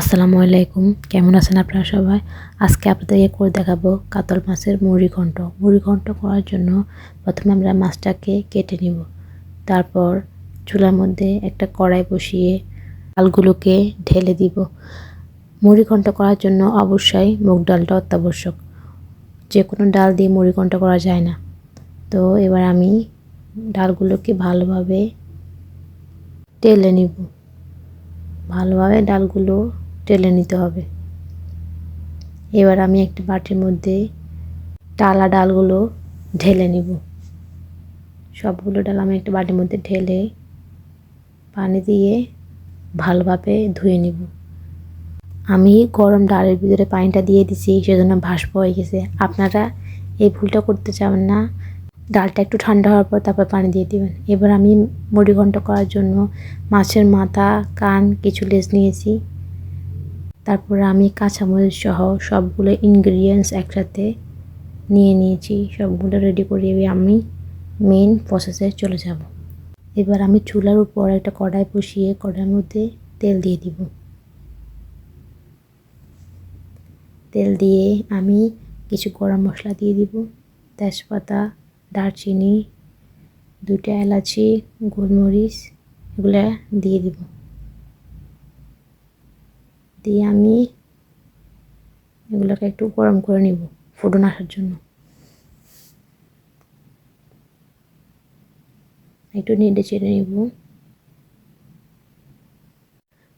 আসসালামু আলাইকুম। কেমন আছেন আপনারা সবাই? আজকে আপনাদেরকে করে দেখাবো কাতল মাছের মুড়ি ঘন্ট। মুড়ি ঘন্ট করার জন্য প্রথমে আমরা মাছটাকে কেটে নিব। তারপর চুলার মধ্যে একটা কড়াই বসিয়ে ডালগুলোকে ঢেলে দিব। মুড়ি ঘন্ট করার জন্য অবশ্যই মুগ ডালটা অত্যাবশ্যক। যে কোনো ডাল দিয়ে মুড়ি ঘন্ট করা যায় না। তো এবার আমি ডালগুলোকে ভালোভাবে টেলে নিব। ভালোভাবে ডালগুলো টেলে নিতে হবে। এবার আমি একটি বাটির মধ্যে টালা ডালগুলো ঢেলে নিব। সবগুলো ডাল আমি একটা বাটির মধ্যে ঢেলে পানি দিয়ে ভালোভাবে ধুয়ে নিব। আমি গরম ডালের ভিতরে পানিটা দিয়ে দিছি, সেজন্য ভাসপ হয়ে গেছে। আপনারা এই ভুলটা করতে চান না। ডালটা একটু ঠান্ডা হওয়ার পর তারপর পানি দিয়ে দিবেন। এবার আমি মুড়ি ঘন্ট করার জন্য মাছের মাথা, কান কিছু লেজ নিয়েছি। তারপরে আমি কাঁচামরিচ সহ সবগুলো ইনগ্রিডিয়েন্টস একসাথে নিয়ে নিয়েছি, সবগুলো রেডি করে আমি মেন প্রসেসে চলে যাব। এবার আমি চুলার উপর একটা কড়াই বসিয়ে কড়াইয়ের মধ্যে তেল দিয়ে দিব। তেল দিয়ে আমি কিছু গরম মশলা দিয়ে দিব, তেজপাতা, দারচিনি দুটো এলাচি, গোলমরিচ, এগুলো দিয়ে দিব। দিয়ে আমি এগুলোকে একটু গরম করে নিব ফুটন আসার জন্য। একটু নেড়ে চেড়ে নিব।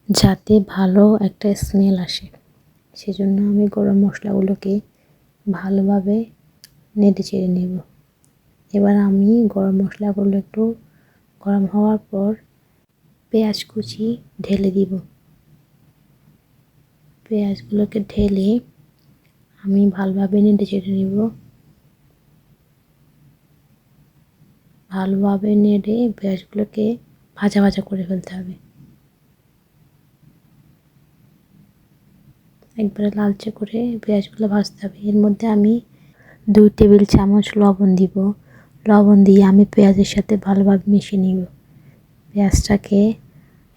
যাতে ভালো একটা স্মেল আসে। সেজন্য আমি গরম মশলাগুলোকে ভালোভাবে নেড়ে চেড়ে নেব। এবার আমি গরম মশলাগুলো একটু গরম হওয়ার পর পেঁয়াজ কুচি ঢেলে দিব। পেঁয়াজগুলোকে ঢেলে আমি ভালোভাবে নেড়ে চেড়ে নিব। ভালোভাবে নেড়ে পেঁয়াজগুলোকে ভাজা ভাজা করে ফেলতে হবে। একবারে লালচে করে পেঁয়াজগুলো ভাজতে হবে। এর মধ্যে আমি দুই টেবিল চামচ লবণ দিব। লবণ দিয়ে আমি পেঁয়াজের সাথে ভালোভাবে মিশিয়ে নিব। পেঁয়াজটাকে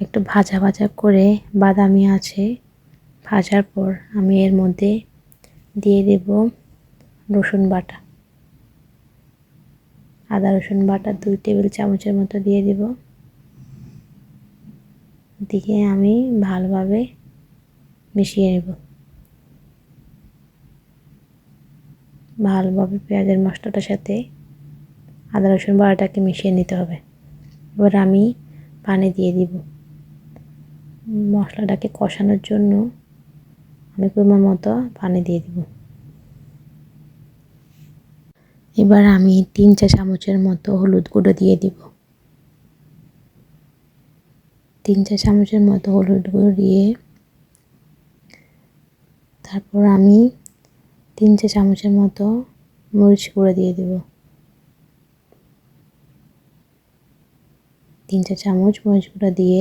একটু ভাজা ভাজা করে বাদামি আছে ভাজার পর আমি এর মধ্যে দিয়ে দেব রসুন বাটা। আদা রসুন বাটা দুই টেবিল চামচের মতো দিয়ে দেব। দিয়ে আমি ভালোভাবে মিশিয়ে নেব। ভালোভাবে পেঁয়াজের মশলাটার সাথে আদা রসুন বাটাটাকে মিশিয়ে নিতে হবে। এবার আমি পানি দিয়ে দিব। মশলাটাকে কষানোর জন্য আমি পরিমাণ মতো পানি দিয়ে দিব। এবার আমি তিন চা চামচের মতো হলুদ গুঁড়ো দিয়ে দিব। তিন চা চামচের মতো হলুদ গুঁড়ো দিয়ে তারপর আমি তিন চা চামচের মতো মরিচ গুঁড়ো দিয়ে দেব। তিন চা চামচ মরিচ গুঁড়ো দিয়ে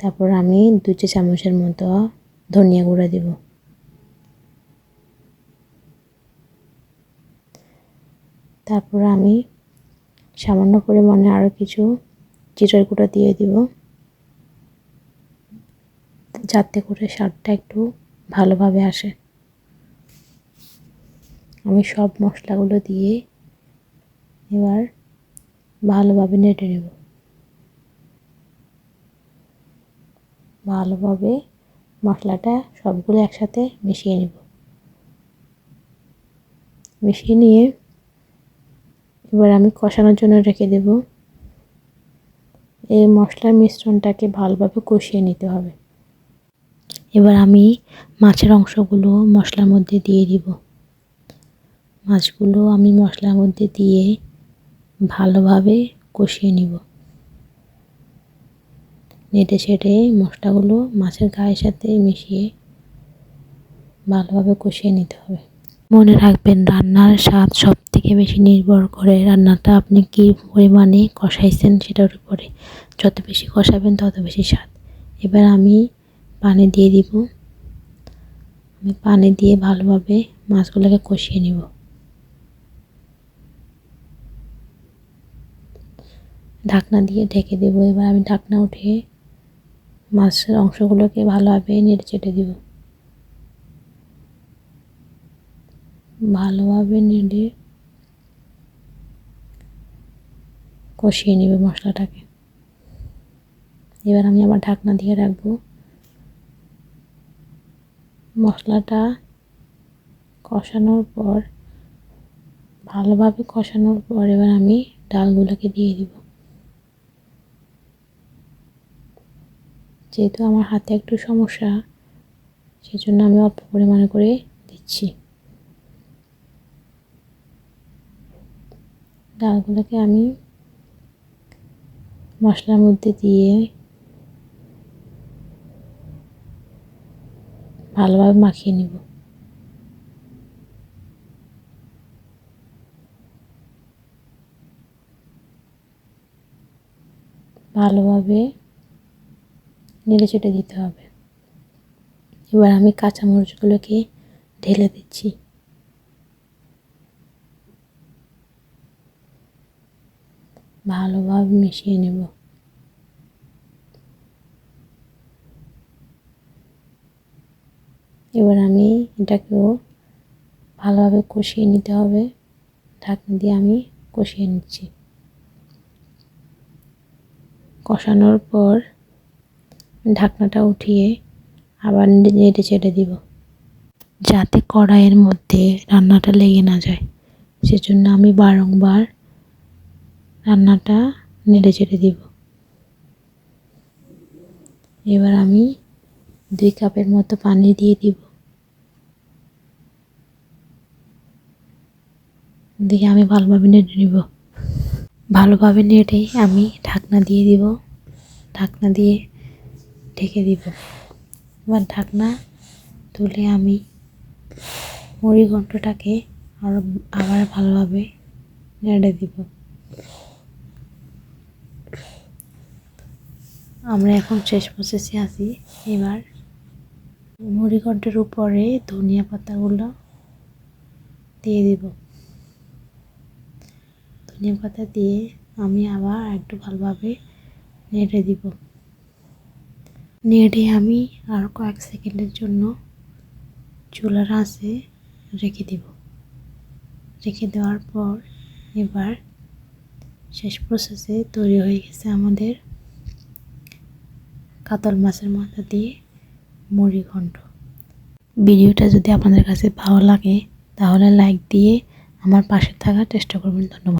তারপর আমি দু চা চামচের মতো ধনিয়া গুঁড়ো দেব। তারপর আমি সামান্য পরিমাণে আরও কিছু জিরার গুঁড়ো দিয়ে দিব। যাতে করে স্বাদটা একটু ভালোভাবে আসে। আমি সব মশলাগুলো দিয়ে এবার ভালোভাবে নেড়ে নেব। ভালোভাবে মশলাটা সবগুলো একসাথে মিশিয়ে নেব। মিশিয়ে নিয়ে এবার আমি কষানোর জন্য রেখে দেব। এই মশলার মিশ্রণটাকে ভালোভাবে কষিয়ে নিতে হবে। এবার আমি মাছের অংশগুলো মশলার মধ্যে দিয়ে দিব। মাছগুলো আমি মশলার মধ্যে দিয়ে ভালোভাবে কষিয়ে নিব। নেটে ছেটে মশলাগুলো মাছের গায়ের সাথে মিশিয়ে ভালোভাবে কষিয়ে নিতে হবে। মনে রাখবেন, রান্নার স্বাদ সব থেকে বেশি নির্ভর করে রান্নাটা আপনি কী পরিমাণে কষাইছেন সেটার উপরে। যত বেশি কষাবেন তত বেশি স্বাদ। এবার আমি পানি দিয়ে দিব। আমি পানি দিয়ে ভালোভাবে মাছগুলোকে কষিয়ে নিব। ঢাকনা দিয়ে ঢেকে দেবো। এবার আমি ঢাকনা উঠিয়ে মাছের অংশগুলোকে ভালোভাবে নেড়ে চেটে দিব। ভালোভাবে নেড়ে কষিয়ে নেবে মশলাটাকে। এবার আমি আমার ঢাকনা দিয়ে রাখব। মশলাটা কষানোর পর, ভালোভাবে কষানোর পর এবার আমি ডালগুলোকে দিয়ে দিব। যেহেতু আমার হাতে একটু সমস্যা, সেজন্য আমি অল্প পরিমাণে করে দিচ্ছি। ডালগুলোকে আমি মশলার মধ্যে দিয়ে ভালোভাবে মাখিয়ে নিব। ভালোভাবে নেড়ে চেটে দিতে হবে। এবার আমি কাঁচামরিচগুলোকে ঢেলে দিচ্ছি। ভালোভাবে মিশিয়ে নেব। এবার আমি এটাকেও ভালোভাবে কষিয়ে নিতে হবে। ঢাকনা দিয়ে আমি কষিয়ে নিচ্ছি। কষানোর পর ঢাকনাটা উঠিয়ে আবার নেড়ে চেড়ে দিব। যাতে কড়াইয়ের মধ্যে রান্নাটা লেগে না যায়। সেজন্য আমি বারংবার রান্নাটা নেড়ে চেড়ে দিব। এবার আমি দুই কাপের মতো পানি দিয়ে দিব। দিয়ে আমি ভালোভাবে নেড়ে নিব। ভালোভাবে নেড়ে আমি ঢাকনা দিয়ে দিব। ঢাকনা দিয়ে ঢেকে দিব। এবার ঢাকনা তুলে আমি মুড়ি ঘন্টটাকে আরও আবার ভালোভাবে নেড়ে দিব। আমরা এখন শেষ প্রসেসে আছি। এবার মুড়িঘণ্টের উপরে ধনিয়া পাতাগুলো দিয়ে দিব। ধনিয়া পাতা দিয়ে আমি আবার একটু ভালোভাবে নেড়ে দিব। নেড়ে আমি আর কয়েক সেকেন্ডের জন্য চুলার আঁচে রেখে দিব। রেখে দেওয়ার পর এবার শেষ প্রসেসে তৈরি হয়ে গেছে আমাদের কাতল মাছের মাথা দিয়ে মুড়ি ঘণ্ট ভিডিওটা যদি আপনাদের কাছে ভালো লাগে, তাহলে লাইক দিয়ে আমার পাশে থাকার চেষ্টা করবেন। ধন্যবাদ।